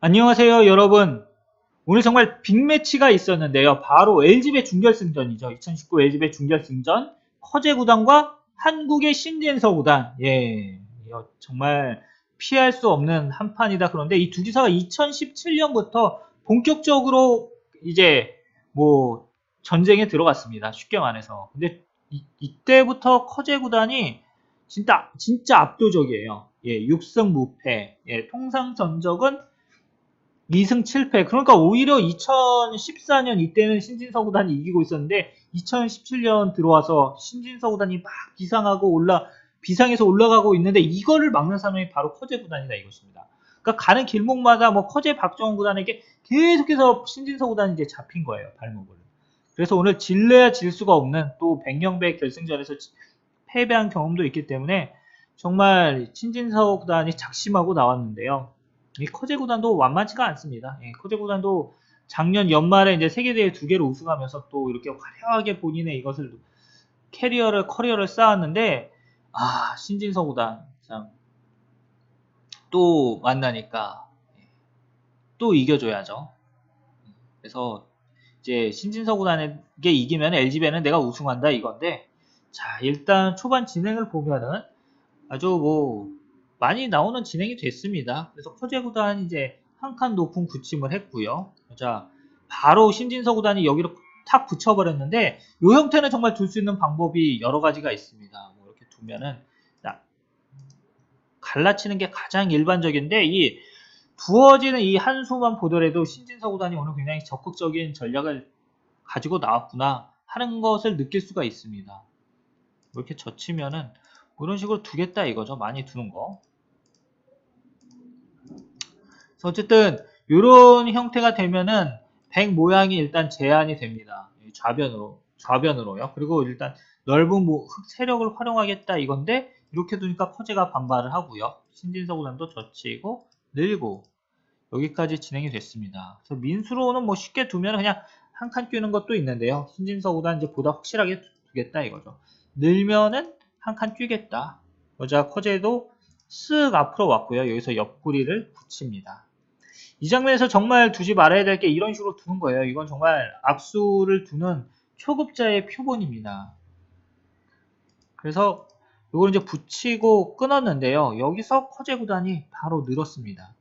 안녕하세요, 여러분. 오늘 정말 빅매치가 있었는데요. 바로 LG배 준결승전이죠. 2019 LG배 준결승전. 커제 구단과 한국의 신진서 구단. 예. 정말 피할 수 없는 한 판이다. 그런데 이 두 기사가 2017년부터 본격적으로 이제 뭐 전쟁에 들어갔습니다. 쉽게 말해서. 근데 이, 때부터 커제 구단이 진짜 진짜 압도적이에요. 예, 6승 무패. 예, 통상 전적은 2승 7패. 그러니까 오히려 2014년 이때는 신진서 구단이 이기고 있었는데 2017년 들어와서 신진서 구단이 막 비상하고 올라 비상에서 올라가고 있는데 이거를 막는 사람이 바로 커제 구단이다 이것입니다. 그러니까 가는 길목마다 뭐 커제 박정원 구단에게 계속해서 신진서 구단이 이제 잡힌 거예요 발목을. 그래서 오늘 질래야 질 수가 없는 또 백령배 결승전에서 지- 패배한 경험도 있기 때문에 정말 신진서 구단이 작심하고 나왔는데요. 이 커제 구단도 만만치가 않습니다. 예, 커제 구단도 작년 연말에 이제 세계대회 두 개를 우승하면서 또 이렇게 화려하게 본인의 이것을 캐리어를 커리어를 쌓았는데 아 신진서 구단 참 또 만나니까 예, 또 이겨줘야죠. 그래서 이제 신진서 구단에게 이기면 LG배는 내가 우승한다 이건데 자 일단 초반 진행을 보면은 아주 뭐 많이 나오는 진행이 됐습니다. 그래서 커제 구단이 이제 한 칸 높은 굳힘을 했고요. 자 바로 신진서 구단이 여기로 탁 붙여버렸는데 이 형태는 정말 둘 수 있는 방법이 여러 가지가 있습니다. 뭐 이렇게 두면은 자, 갈라치는 게 가장 일반적인데 이 부어지는 이 한 수만 보더라도 신진서 구단이 오늘 굉장히 적극적인 전략을 가지고 나왔구나 하는 것을 느낄 수가 있습니다. 뭐 이렇게 젖히면은 뭐 이런 식으로 두겠다 이거죠. 많이 두는 거. 그래서 어쨌든 이런 형태가 되면은 백 모양이 일단 제한이 됩니다. 이 좌변으로 좌변으로요. 그리고 일단 넓은 모- 흙 세력을 활용하겠다 이건데 이렇게 두니까 커제가 반발을 하고요. 신진서 구단도 젖히고 늘고 여기까지 진행이 됐습니다. 그래서 민수로는 뭐 쉽게 두면 그냥 한칸 뛰는 것도 있는데요. 신진서 구단 이제 보다 확실하게 두겠다 이거죠. 늘면은 한 칸 뛰겠다. 여자 커제도 쓱 앞으로 왔고요. 여기서 옆구리를 붙입니다. 이 장면에서 정말 두지 말아야 될 게 이런 식으로 두는 거예요. 이건 정말 악수를 두는 초급자의 표본입니다. 그래서 이걸 이제 붙이고 끊었는데요. 여기서 커제 구단이 바로 늘었습니다.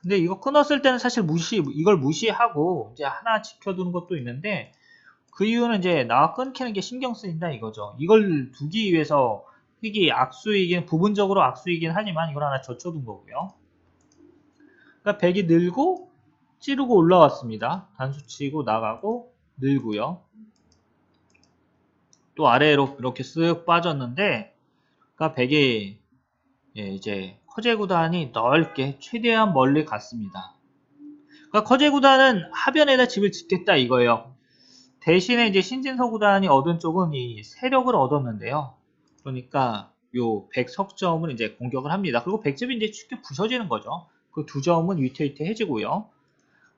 근데 이거 끊었을 때는 사실 무시, 이걸 무시하고 이제 하나 지켜두는 것도 있는데 그 이유는 이제 나와 끊기는 게 신경 쓰인다 이거죠. 이걸 두기 위해서 흙이 악수이긴, 부분적으로 악수이긴 하지만 이걸 하나 젖혀둔 거고요. 그러니까 백이 늘고 찌르고 올라왔습니다. 단수 치고 나가고 늘고요. 또 아래로 이렇게 쓱 빠졌는데 그러니까 백이 예, 이제 커제 구단이 넓게 최대한 멀리 갔습니다. 그러니까 커제 구단은 하변에다 집을 짓겠다 이거예요. 대신에 이제 신진서 구단이 얻은 쪽은 이 세력을 얻었는데요. 그러니까 요 백석점을 이제 공격을 합니다. 그리고 백집이 이제 쉽게 부서지는 거죠. 그 두 점은 위태위태해지고요.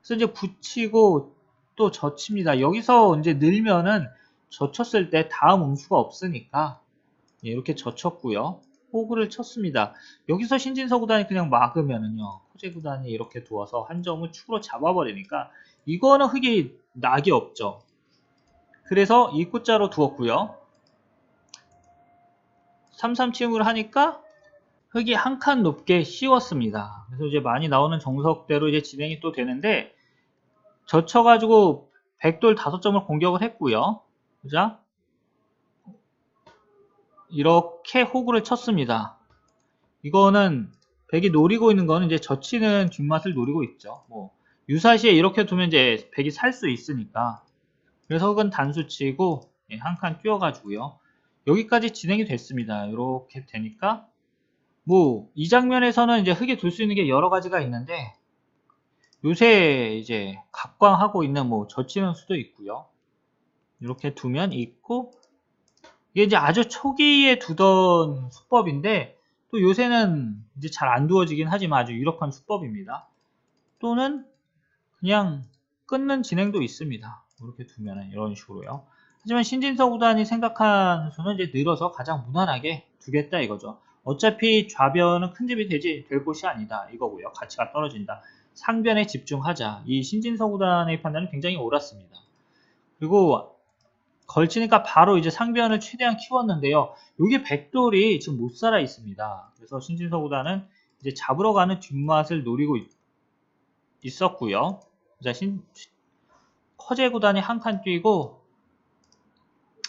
그래서 이제 붙이고 또 젖힙니다. 여기서 이제 늘면은 젖혔을 때 다음 응수가 없으니까 예, 이렇게 젖혔고요. 호구를 쳤습니다. 여기서 신진서 구단이 그냥 막으면은요. 코제 구단이 이렇게 두어서 한 점을 축으로 잡아버리니까 이거는 흙이 낙이 없죠. 그래서 입구자로 두었고요. 33 치움을 하니까 흙이 한 칸 높게 씌웠습니다. 그래서 이제 많이 나오는 정석대로 이제 진행이 또 되는데 젖혀가지고 백돌 다섯 점을 공격을 했고요. 자 이렇게 호구를 쳤습니다. 이거는 백이 노리고 있는 거는 이제 젖히는 뒷맛을 노리고 있죠. 뭐 유사시에 이렇게 두면 이제 백이 살 수 있으니까 그래서 흙은 단수 치고 한 칸 끼워가지고요. 여기까지 진행이 됐습니다. 이렇게 되니까 뭐 이 장면에서는 이제 흙에 둘 수 있는 게 여러 가지가 있는데 요새 이제 각광하고 있는 뭐 젖히는 수도 있고요. 이렇게 두면 있고 이게 이제 아주 초기에 두던 수법인데 또 요새는 이제 잘 안 두어지긴 하지만 아주 유력한 수법입니다. 또는 그냥 끊는 진행도 있습니다. 이렇게 두면은 이런 식으로요. 하지만 신진서 구단이 생각한 수는 이제 늘어서 가장 무난하게 두겠다 이거죠. 어차피 좌변은 큰 집이 되지 될 곳이 아니다 이거고요. 가치가 떨어진다. 상변에 집중하자. 이 신진서 구단의 판단은 굉장히 옳았습니다. 그리고 걸치니까 바로 이제 상변을 최대한 키웠는데요. 여기 백돌이 지금 못 살아 있습니다. 그래서 신진서 구단은 이제 잡으러 가는 뒷맛을 노리고 있, 있었고요. 자, 신, 커제 구단이 한 칸 뛰고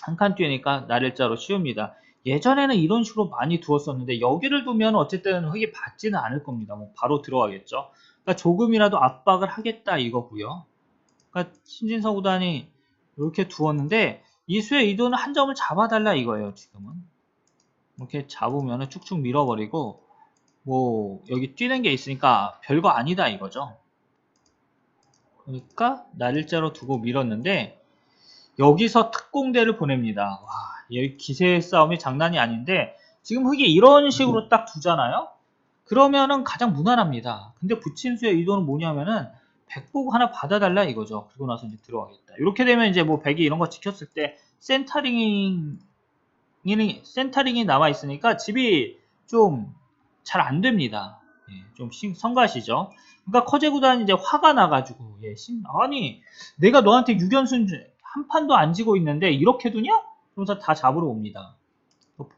한 칸 뛰니까 날일자로 씌웁니다. 예전에는 이런 식으로 많이 두었었는데 여기를 두면 어쨌든 흙이 받지는 않을 겁니다. 뭐 바로 들어가겠죠. 그러니까 조금이라도 압박을 하겠다 이거고요. 그러니까 신진서 구단이 이렇게 두었는데 이수의 의도는 한 점을 잡아달라 이거예요. 지금은 이렇게 잡으면 쭉쭉 밀어버리고 뭐 여기 뛰는 게 있으니까 별거 아니다 이거죠. 그러니까 날일자로 두고 밀었는데 여기서 특공대를 보냅니다. 와, 여기 기세 싸움이 장난이 아닌데 지금 흙이 이런 식으로 딱 두잖아요. 그러면은 가장 무난합니다. 근데 부친수의 의도는 뭐냐면은 백복 하나 받아달라 이거죠. 그리고 나서 이제 들어가겠다. 이렇게 되면 이제 뭐 백이 이런 거 지켰을 때 센터링이 센터링이 남아 있으니까 집이 좀 잘 안 됩니다. 예, 좀 신- 성가시죠. 그러니까 커제 구단이 이제 화가 나가지고 예, 신, 아니 내가 너한테 6연승 한 판도 안 지고 있는데 이렇게 두냐? 그러면서 다 잡으러 옵니다. 또,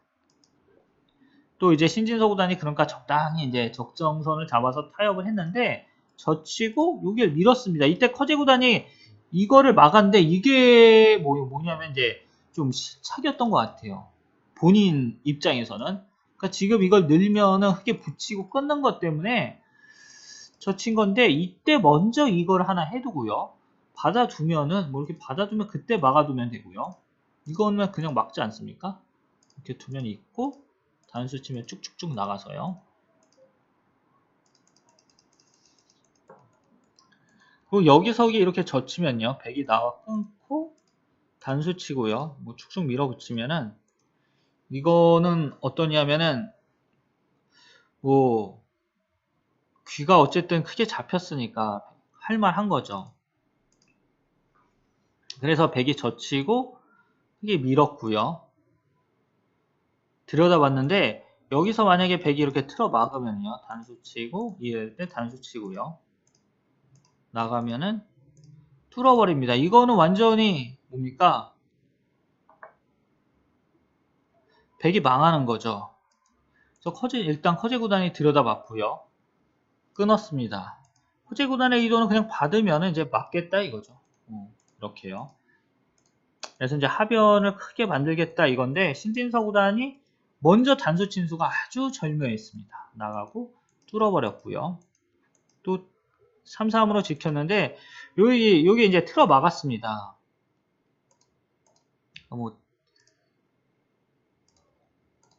또 이제 신진서 구단이 그러니까 적당히 이제 적정선을 잡아서 타협을 했는데 젖히고 여기를 밀었습니다. 이때 커제 구단이 이거를 막았는데 이게 뭐, 뭐냐면 이제 좀 실착이었던 것 같아요. 본인 입장에서는. 그러니까 지금 이걸 늘면은 흙에 붙이고 끊는 것 때문에 젖힌 건데 이때 먼저 이걸 하나 해두고요. 받아두면은 뭐 이렇게 받아두면 그때 막아두면 되고요. 이거는 그냥 막지 않습니까? 이렇게 두면 있고 단수 치면 쭉쭉쭉 나가서요. 그리고 여기서 이렇게 젖히면요. 백이 나와 끊고 단수 치고요. 뭐 축축 밀어붙이면은 이거는 어떠냐면은 뭐 귀가 어쨌든 크게 잡혔으니까 할만한 거죠. 그래서 백이 젖히고 이게 밀었고요. 들여다봤는데 여기서 만약에 백이 이렇게 틀어 막으면요. 단수 치고 이럴 때 단수 치고요. 나가면은 뚫어버립니다. 이거는 완전히 뭡니까? 백이 망하는 거죠. 그래서 커제, 일단 커제 구단이 들여다봤고요. 끊었습니다. 커제 구단의 의도는 그냥 받으면 이제 맞겠다 이거죠. 어, 이렇게요. 그래서 이제 하변을 크게 만들겠다 이건데 신진서 구단이 먼저 단수 친수가 아주 절묘했습니다. 나가고 뚫어버렸고요. 또 3, 3으로 지켰는데 여기 여기 이제 틀어 막았습니다. 뭐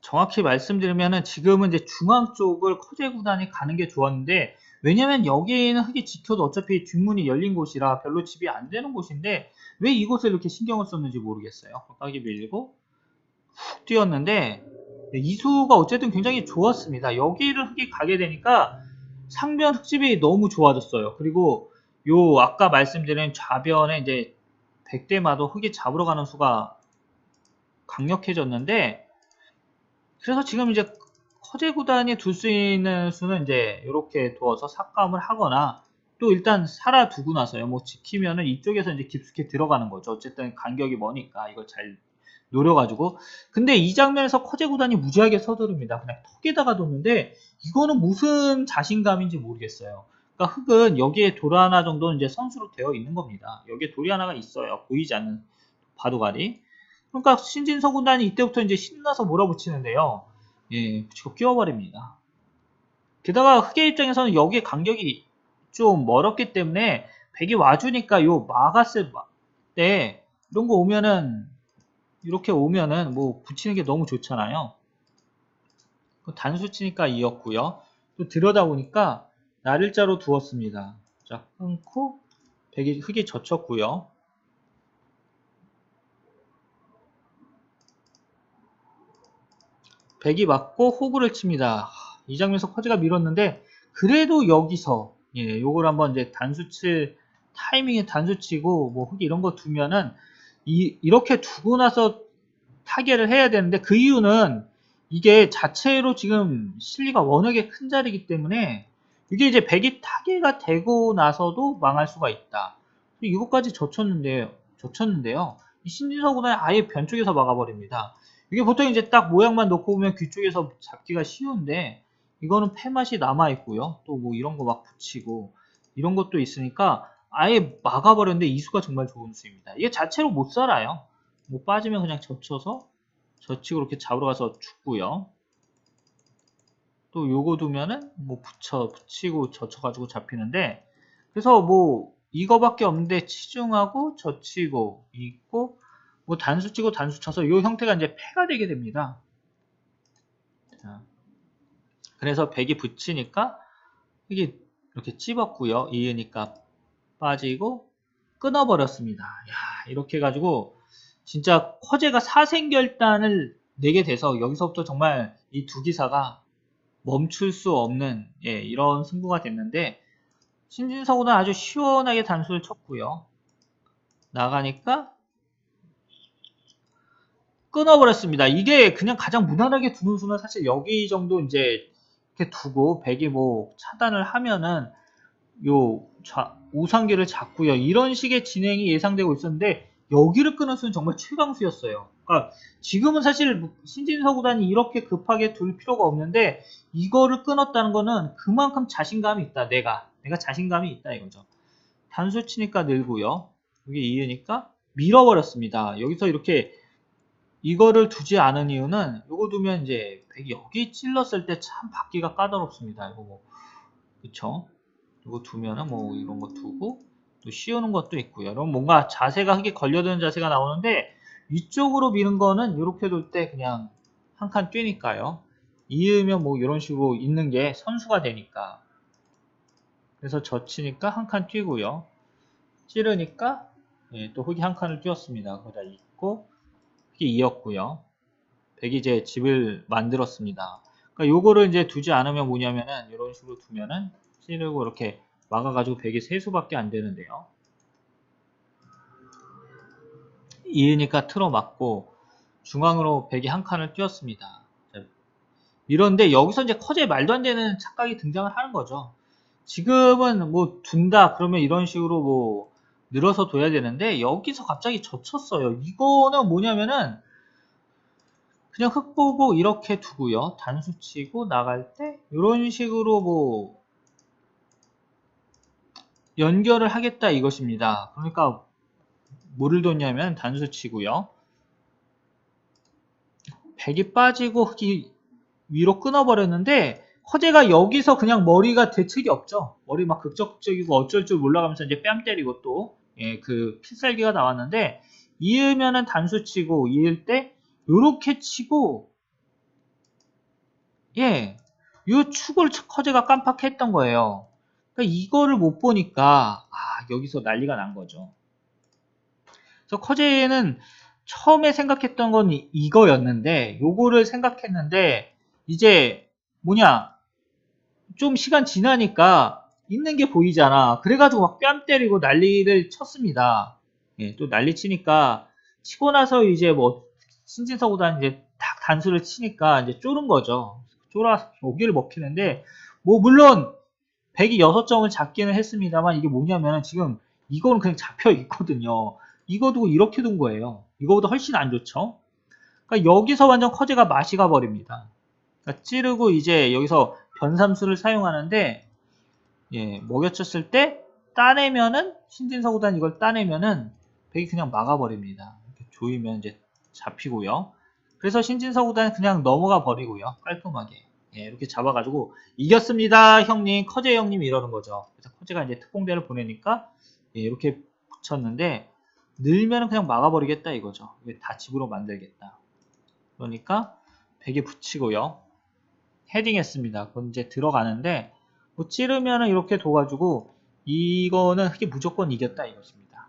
정확히 말씀드리면은 지금은 이제 중앙 쪽을 커제 구단이 가는 게 좋았는데 왜냐면 여기는 흙이 지켜도 어차피 뒷문이 열린 곳이라 별로 집이 안 되는 곳인데 왜 이곳을 이렇게 신경을 썼는지 모르겠어요. 가게 밀고 훅 뛰었는데 이수가 어쨌든 굉장히 좋았습니다. 여기를 흙이 가게 되니까 상변 흙집이 너무 좋아졌어요. 그리고 요 아까 말씀드린 좌변에 이제 백대마도 흙이 잡으러 가는 수가 강력해졌는데 그래서 지금 이제 커제 구단이 둘 수 있는 수는 이제 이렇게 두어서 삭감을 하거나 또 일단 살아 두고 나서요. 뭐 지키면은 이쪽에서 이제 깊숙이 들어가는 거죠. 어쨌든 간격이 머니까 이걸 잘 노려가지고. 근데 이 장면에서 커제 구단이 무지하게 서두릅니다. 그냥 턱에다가 뒀는데 이거는 무슨 자신감인지 모르겠어요. 그러니까 흙은 여기에 돌 하나 정도는 이제 선수로 되어 있는 겁니다. 여기에 돌이 하나가 있어요. 보이지 않는 바둑알이. 그러니까 신진서 군단이 이때부터 이제 신나서 몰아붙이는데요. 예, 붙이고 끼워버립니다. 게다가 흑의 입장에서는 여기에 간격이 좀 멀었기 때문에 백이 와주니까 요 막았을 때 이런 거 오면은 이렇게 오면은 뭐 붙이는 게 너무 좋잖아요. 단수 치니까 이었고요. 또 들여다보니까 날일자로 두었습니다. 자 끊고 백이 흙이 젖혔고요. 백이 맞고 호구를 칩니다. 이 장면에서 커즈가 밀었는데 그래도 여기서 예, 요걸 한번 이제 단수 칠 타이밍에 단수 치고 뭐 흙이 이런 거 두면은 이, 이렇게 두고 나서 타결을 해야 되는데 그 이유는 이게 자체로 지금 실리가 워낙에 큰 자리이기 때문에 이게 이제 백이 타개가 되고 나서도 망할 수가 있다. 이것까지 젖혔는데요. 젖혔는데요. 이 신진서구단이 아예 변쪽에서 막아버립니다. 이게 보통 이제 딱 모양만 놓고 보면 귀 쪽에서 잡기가 쉬운데 이거는 패맛이 남아있고요. 또 뭐 이런 거 막 붙이고 이런 것도 있으니까 아예 막아버렸는데 이 수가 정말 좋은 수입니다. 이게 자체로 못 살아요. 뭐 빠지면 그냥 젖혀서 젖히고 이렇게 잡으러 가서 죽고요. 또 요거 두면은 뭐 붙여 붙이고 젖혀가지고 잡히는데 그래서 뭐 이거밖에 없는데 치중하고 젖히고 있고 뭐 단수 치고 단수 쳐서 요 형태가 이제 패가 되게 됩니다. 자, 그래서 백이 붙이니까 이게 이렇게 찝었고요. 이으니까 빠지고 끊어버렸습니다. 야, 이렇게 해가지고 진짜 커제가 사생결단을 내게 돼서 여기서부터 정말 이 두 기사가 멈출 수 없는 예, 이런 승부가 됐는데 신진서구는 아주 시원하게 단수를 쳤고요. 나가니까 끊어버렸습니다. 이게 그냥 가장 무난하게 두는 수는 사실 여기 정도 이제 이렇게 두고 백이 뭐 차단을 하면은 요 좌, 우상기를 잡고요. 이런 식의 진행이 예상되고 있었는데 여기를 끊은 수는 정말 최강수였어요. 그러니까 지금은 사실 신진서 구단이 이렇게 급하게 둘 필요가 없는데 이거를 끊었다는 거는 그만큼 자신감이 있다. 내가 내가 자신감이 있다 이거죠. 단수 치니까 늘고요. 여기 이으니까 밀어버렸습니다. 여기서 이렇게 이거를 두지 않은 이유는 이거 두면 이제 여기 찔렀을 때 참 받기가 까다롭습니다. 이거 뭐 그쵸? 이거 두면은 뭐 이런 거 두고 또 씌우는 것도 있고요. 여러분 뭔가 자세가 흙에 걸려드는 자세가 나오는데 위쪽으로 미는 거는 이렇게 둘 때 그냥 한 칸 뛰니까요. 이으면 뭐 이런 식으로 있는 게 선수가 되니까. 그래서 젖히니까 한 칸 뛰고요. 찌르니까 예, 또 흙이 한 칸을 뛰었습니다. 거기다 있고 흙이 이었고요. 백이 이제 집을 만들었습니다. 그러니까 요거를 이제 두지 않으면 뭐냐면은 이런 식으로 두면은 찌르고 이렇게 막아가지고 백이 세수밖에 안 되는데요. 이으니까 틀어 맞고 중앙으로 백이 한 칸을 띄웠습니다. 이런데 여기서 이제 커제 말도 안 되는 착각이 등장을 하는 거죠. 지금은 뭐 둔다 그러면 이런 식으로 뭐 늘어서 둬야 되는데 여기서 갑자기 젖혔어요. 이거는 뭐냐면은 그냥 흙 보고 이렇게 두고요. 단수 치고 나갈 때 이런 식으로 뭐 연결을 하겠다 이것입니다. 그러니까 뭐를 뒀냐면 단수 치고요. 백이 빠지고 흙이 위로 끊어버렸는데 허재가 여기서 그냥 머리가 대책이 없죠. 머리 막 극적극적이고 어쩔 줄 몰라가면서 이제 뺨 때리고 또 예, 그 필살기가 나왔는데 이으면은 단수 치고 이을 때 요렇게 치고 예, 요 축을 커제가 깜빡했던 거예요. 그러니까 이거를 못 보니까 아 여기서 난리가 난 거죠. 그래서 커제는 처음에 생각했던 건 이- 이거였는데 요거를 생각했는데 이제 뭐냐 좀 시간 지나니까 있는 게 보이잖아. 그래가지고 막 뺨 때리고 난리를 쳤습니다. 예, 또 난리 치니까 치고 나서 이제 뭐 신진서보다 이제 딱 단수를 치니까 이제 쫄은 거죠. 쫄아 오기를 먹히는데 뭐 물론 106점을 잡기는 했습니다만 이게 뭐냐면 지금 이거는 그냥 잡혀 있거든요. 이거 두고 이렇게 둔 거예요. 이거보다 훨씬 안 좋죠. 그러니까 여기서 완전 커제가 맛이 가버립니다. 그러니까 찌르고 이제 여기서 변삼수를 사용하는데 예, 먹여쳤을 때 따내면은 신진서구단 이걸 따내면은 백이 그냥 막아버립니다. 조이면 이제 잡히고요. 그래서 신진서구단은 그냥 넘어가 버리고요. 깔끔하게. 예, 이렇게 잡아가지고 이겼습니다, 형님. 커제 형님 이러는 거죠. 그래서 커제가 이제 특공대를 보내니까 예, 이렇게 붙였는데 늘면은 그냥 막아버리겠다 이거죠. 이게 다 집으로 만들겠다. 그러니까 백에 붙이고요. 헤딩했습니다. 그럼 이제 들어가는데 뭐 찌르면은 이렇게 둬가지고 이거는 흙이 무조건 이겼다 이것입니다.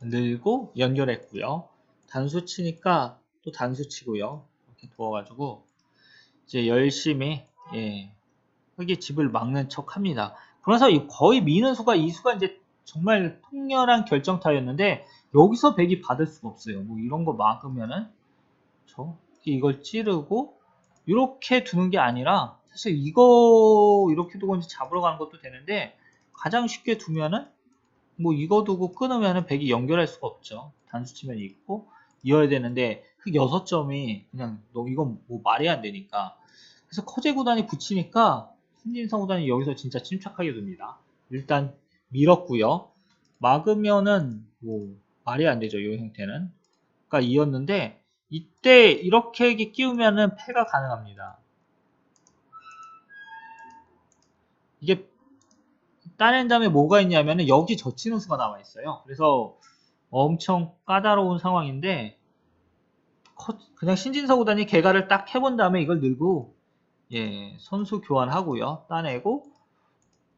늘고 연결했고요. 단수 치니까 또 단수 치고요. 이렇게 두어가지고 이제 열심히 예, 흙이 집을 막는 척합니다. 그래서 이 거의 미는 수가 이 수가 이제 정말 통렬한 결정타였는데 여기서 100이 받을 수가 없어요. 뭐 이런 거 막으면은 저 이걸 찌르고 이렇게 두는 게 아니라 사실 이거 이렇게 두고 이제 잡으러 가는 것도 되는데 가장 쉽게 두면은 뭐 이거 두고 끊으면은 100이 연결할 수가 없죠. 단수치면 있고 이어야 되는데 그 6점이 그냥 너무 이건 뭐 말이 안 되니까 그래서 커제 구단이 붙이니까 신진성 구단이 여기서 진짜 침착하게 둡니다. 일단 밀었고요. 막으면은 뭐 말이 안 되죠. 이 형태는. 그러니까 이었는데 이때 이렇게 끼우면은 패가 가능합니다. 이게 따낸 다음에 뭐가 있냐면은 여기 젖히는 수가 나와 있어요. 그래서 엄청 까다로운 상황인데 커- 그냥 신진서 구단이 개가를 딱 해본 다음에 이걸 늘고 예 선수 교환하고요 따내고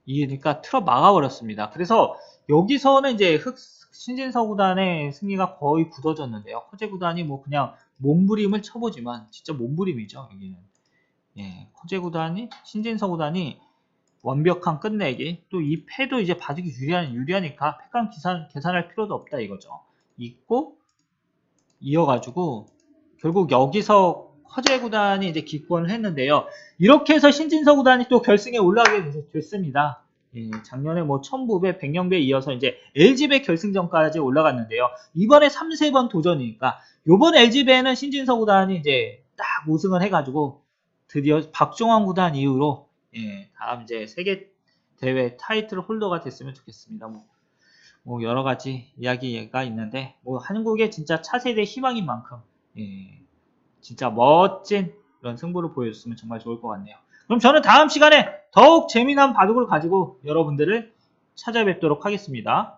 이니까 틀어 막아버렸습니다. 그래서 여기서는 이제 흑 신진서 구단의 승리가 거의 굳어졌는데요. 커제 구단이 뭐 그냥 몸부림을 쳐보지만 진짜 몸부림이죠 여기는. 예 커제 구단이 신진서 구단이 완벽한 끝내기 또 이 패도 이제 봐주기 유리한 유리하니까 패강 계산 계산할 필요도 없다 이거죠. 있고 이어가지고 결국 여기서 허재 구단이 이제 기권을 했는데요. 이렇게 해서 신진서 구단이 또 결승에 올라가게 됐- 됐습니다. 예, 작년에 뭐 천부배, 백령배 이어서 이제 LG배 결승전까지 올라갔는데요. 이번에 3, 세번 도전이니까 요번 LG배는 신진서 구단이 이제 딱 우승을 해가지고 드디어 박종환 구단 이후로 예, 다음 이제 세계 대회 타이틀 홀더가 됐으면 좋겠습니다. 뭐, 뭐 여러 가지 이야기가 있는데 뭐 한국의 진짜 차세대 희망인 만큼 예, 진짜 멋진 그런 승부를 보여줬으면 정말 좋을 것 같네요. 그럼 저는 다음 시간에 더욱 재미난 바둑을 가지고 여러분들을 찾아뵙도록 하겠습니다.